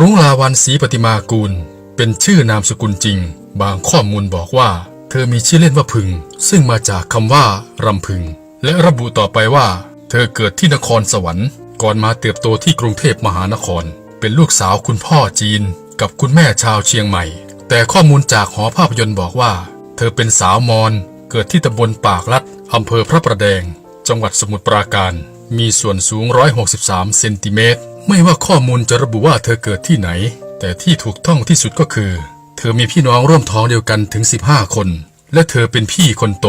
รุ้งลาวันศรีปฏิมากูล เป็นชื่อนามสกุลจริง บางข้อมูลบอกว่า เธอมีชื่อเล่นว่าพึง ซึ่งมาจากคำว่ารำพึง และระบุต่อไปว่า เธอเกิดที่นครสวรรค์ ก่อนมาเติบโตที่กรุงเทพมหานคร เป็นลูกสาวคุณพ่อจีน กับคุณแม่ชาวเชียงใหม่ แต่ข้อมูลจากหอภาพยนตร์บอกว่า เธอเป็นสาวมอญเกิดที่ตำบลปากลัดอำเภอพระประแดง จังหวัดสมุทรปราการ มีส่วนสูง 163 เซนติเมตร ไม่ว่าข้อมูลจะระบุว่าเธอเกิดที่ไหน แต่ที่ถูกต้องที่สุดก็คือ เธอมีพี่น้องร่วมท้องเดียวกันถึง 15 คน และเธอเป็นพี่คนโต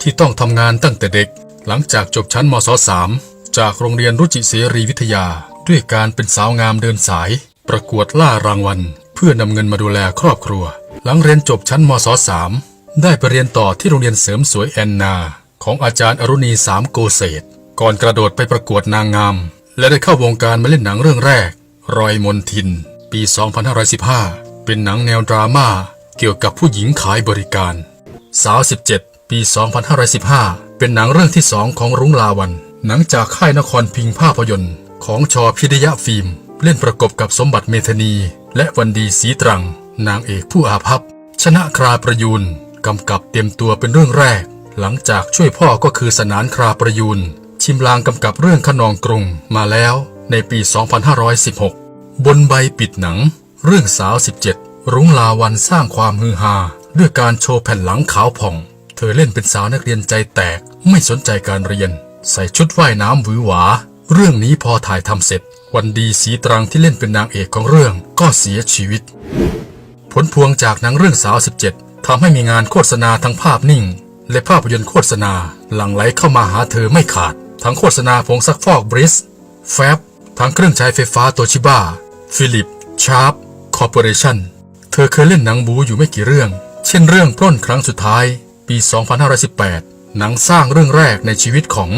ที่ต้องทำงานตั้งแต่เด็ก หลังจากจบชั้นมศ .3 จากโรงเรียนรุจิเสรีวิทยา ด้วยการเป็นสาวงามเดินสาย ประกวดล่ารางวัล เพื่อนำเงินมาดูแลครอบครัว หลังเรียนจบชั้นมศ .3 ได้ไปเรียนต่อที่โรงเรียนเสริมสวยแอนนา ของอาจารย์อรุณีสามโกเศษก่อนกระโดดไปประกวดนางงาม และได้เข้าวงการมาเล่นหนังเรื่องแรก รอยมนทิน ปี 2515 เป็นหนังแนวดราม่าเกี่ยวกับผู้หญิงขายบริการ สาว 17 ปี 2515 เป็นหนังเรื่องที่สองของรุ้งลาวัน หนังจากค่ายนครพิงภาพยนตร์ ของชอพิทยะฟิล์ม เล่นประกบกับสมบัติเมธานี และวันดีสีตรัง นางเอกผู้อาภัพ ชนะคราประยูนกำกับเต็มตัวเป็นเรื่องแรก หลังจากช่วยพ่อก็คือสนานคราประยูน ชิมลางกำกับเรื่องขนองกรุงมาแล้วในปี 2516 บนใบปิดหนัง เรื่องสาว 17 รุ้งลาวันสร้างความฮือฮาด้วยการโชว์แผ่นหลังขาวผ่อง เธอเล่นเป็นสาวนักเรียนใจแตกไม่สนใจการเรียน ใส่ชุดว่ายน้ำหวือหวา เรื่องนี้พอถ่ายทำเสร็จ วันดีสีตรังที่เล่นเป็นนางเอกของเรื่องก็เสียชีวิต ผลพวงจากหนังเรื่องสาว 17ทำให้มีงานโฆษณาทั้งภาพนิ่ง และภาพยนตร์โฆษณาหลั่งไหลเข้ามาหาเธอไม่ขาด ทั้งโฆษณาผงซักฟอกบริส แฟบ ทั้งเครื่องใช้ไฟฟ้าโตชิบ้า ฟิลิป ชาร์ป คอร์ปอเรชั่น เธอเคยเล่นหนังบูอยู่ไม่กี่เรื่อง เช่นเรื่องปล้นครั้งสุดท้าย ปี 2518 หนังสร้างเรื่องแรกในชีวิตของ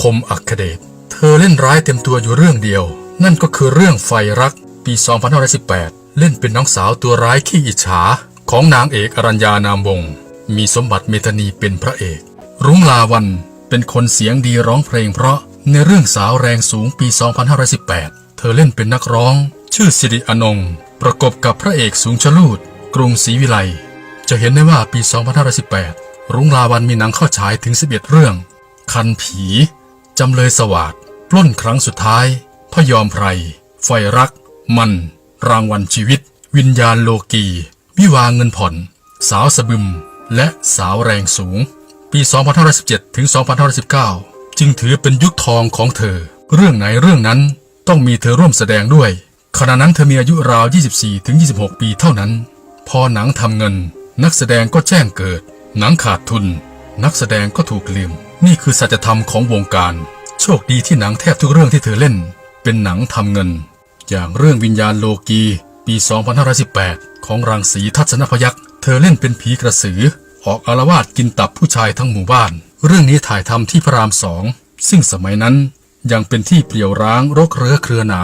คมอัคเดช เธอเล่นร้ายเต็มตัวอยู่เรื่องเดียว นั่นก็คือเรื่องไฟรัก ปี 2518 เล่นเป็นน้องสาวตัวร้ายขี้อิจฉาของนางเอกอรัญญานามวงศ์มีสมบัติเมธานีเป็นพระเอก รุ้งลาวัน เป็นคนเสียงดีร้องเพลงเพราะในเรื่องสาวแรงสูงปี 2518 เธอเล่นเป็นนักร้อง ชื่อสิริอนง ประกบกับพระเอกสูงชลูดกรุงศรีวิไล จะเห็นได้ว่าปี 2518 รุ้งลาวันมีหนังเข้าฉายถึง 11 เรื่อง คันผี จำเลยสวาดปล้นครั้งสุดท้าย พยอมไพร ไฟรัก มัน รางวัลชีวิต วิญญาณโลกี วิวาเงินผ่อน สาวสะบึม และสาวแรงสูง ปี 2517 ถึง 2519 จึงถือเป็นยุคทองของเธอ เรื่องไหนเรื่องนั้นต้องมีเธอร่วมแสดงด้วย ขณะนั้นเธอมีอายุราว 24 ถึง 26 ปีเท่านั้น พอหนังทำเงิน นักแสดงก็แจ้งเกิด หนังขาดทุน นักแสดงก็ถูกลืม นี่คือสัจธรรมของวงการ โชคดีที่หนังแทบทุกเรื่องที่เธอเล่น เป็นหนังทำเงิน อย่างเรื่องวิญญาณโลกี ปี 2518 ของรังสีทัศนพยักษ์เธอเล่นเป็นผีกระสือ ออกอารวาสกินตับผู้ชายทั้งหมู่บ้าน เรื่องนี้ถ่ายทำที่พระรามสอง ซึ่งสมัยนั้นยังเป็นที่เปลี่ยวร้างรกเรื้อเครือหนา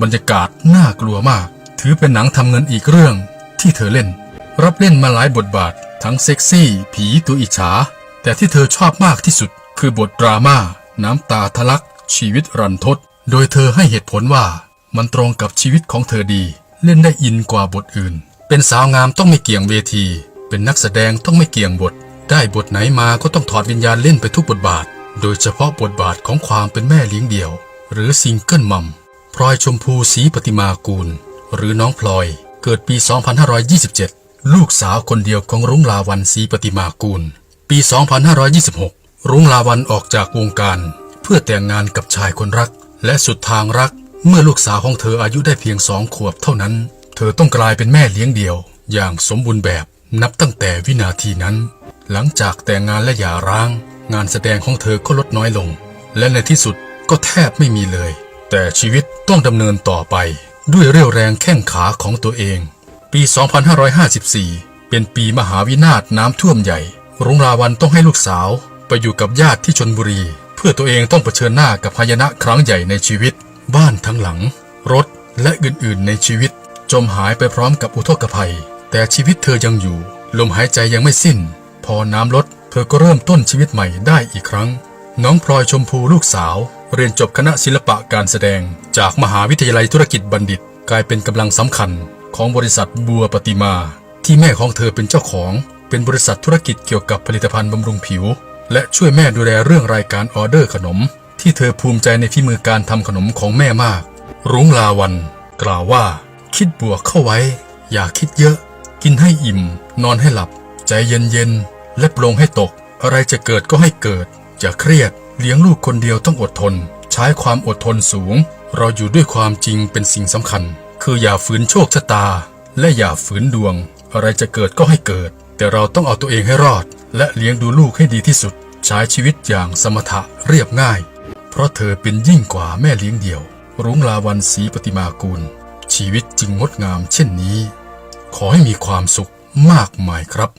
บรรยากาศน่ากลัวมาก ถือเป็นหนังทำเงินอีกเรื่องที่เธอเล่น รับเล่นมาหลายบทบาท ทั้งเซ็กซี่ ผีตัวอิจฉา แต่ที่เธอชอบมากที่สุด คือบทดราม่า น้ำตาทะลัก ชีวิตรันทด โดยเธอให้เหตุผลว่า มันตรงกับชีวิตของเธอดี เล่นได้อินกว่าบทอื่น เป็นสาวงามต้องไม่เกี่ยงเวที เป็นนักแสดงต้องไม่เกี่ยงบท ได้บทไหนมาก็ต้องถอดวิญญาณเล่นไปทุกบทบาท โดยเฉพาะบทบาทของความเป็นแม่เลี้ยงเดี่ยว หรือซิงเกิลมัมพลอยชมพูศรีปฏิมากูล หรือน้องพลอย เกิดปี 2527 ลูกสาวคนเดียวของรุ้งลาวันศรีปฏิมากูล ปี 2526 รุ้งลาวันออกจากวงการ เพื่อแต่งงานกับชายคนรัก และสุดทางรัก เมื่อลูกสาวของเธออายุได้เพียงสองขวบเท่านั้น เธอต้องกลายเป็นแม่เลี้ยงเดี่ยว อย่างสมบูรณ์แบบ นับตั้งแต่วินาทีนั้น หลังจากแต่งงานและหย่าร้าง งานแสดงของเธอก็ลดน้อยลง และในที่สุดก็แทบไม่มีเลย แต่ชีวิตต้องดำเนินต่อไป ด้วยเรี่ยวแรงแข้งขาของตัวเอง ปี 2554 เป็นปีมหาวินาศน้ำท่วมใหญ่ รุงราวันต้องให้ลูกสาว ไปอยู่กับญาติที่ชนบุรี เพื่อตัวเองต้องเผชิญหน้ากับพายนะครั้งใหญ่ในชีวิต บ้านทั้งหลัง รถและอื่นๆ ในชีวิต จมหายไปพร้อมกับอุทกภัย แต่ชีวิตเธอยังอยู่ ลมหายใจยังไม่สิ้น พอน้ำลด เธอก็เริ่มต้นชีวิตใหม่ได้อีกครั้ง น้องพลอยชมพูลูกสาว เรียนจบคณะศิลปะการแสดง จากมหาวิทยาลัยธุรกิจบัณฑิต กลายเป็นกำลังสำคัญ ของบริษัทบัวปฏิมา ที่แม่ของเธอเป็นเจ้าของ เป็นบริษัทธุรกิจเกี่ยวกับผลิตภัณฑ์บำรุงผิว และช่วยแม่ดูแลเรื่องรายการออเดอร์ขนม ที่เธอภูมิใจในฝีมือการทำขนมของแม่มาก รุ้งลาวัน กล่าวว่า คิดบวกเข้าไว้ อย่าคิดเยอะ กินให้อิ่ม นอนให้หลับ ใจเย็นๆและปลงให้ตก อะไรจะเกิดก็ให้เกิด อย่าเครียด เลี้ยงลูกคนเดียวต้องอดทน ใช้ความอดทนสูง เราอยู่ด้วยความจริงเป็นสิ่งสำคัญ คืออย่าฝืนโชคชะตา และอย่าฝืนดวง อะไรจะเกิดก็ให้เกิด แต่เราต้องเอาตัวเองให้รอด และเลี้ยงดูลูกให้ดีที่สุด ใช้ชีวิตอย่างสมถะเรียบง่าย เพราะเธอเป็นยิ่งกว่าแม่เลี้ยงเดี่ยว รุ้งลาวันศรีปฏิมากูล ชีวิตจึงงดงามเช่นนี้ ขอให้มีความสุขมากมายครับ